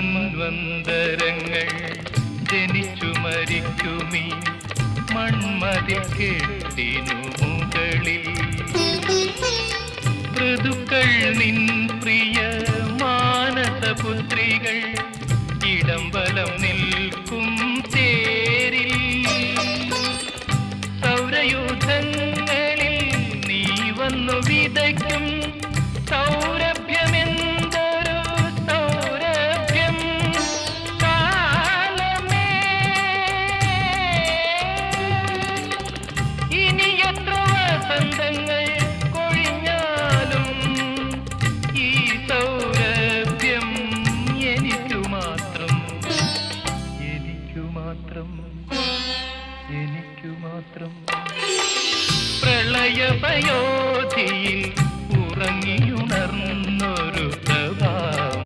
മൻവന്തരങ്ങൾ ജനിച്ചു മരിക്കുമീ മൺമതിൽ കെട്ടിനു മുകളിൽ. ഋതുക്കൾ നിൻ പ്രിയ മാനസപുത്രികൾ ഇടംബലം നിൽക്കും തേരിൽ. സൗരയൂഥങ്ങളിൽ നീ വന്നു വിതയ്ക്കും മാത്രം എനിക്കു മാത്രം പ്രളയഭയോധിയിൽ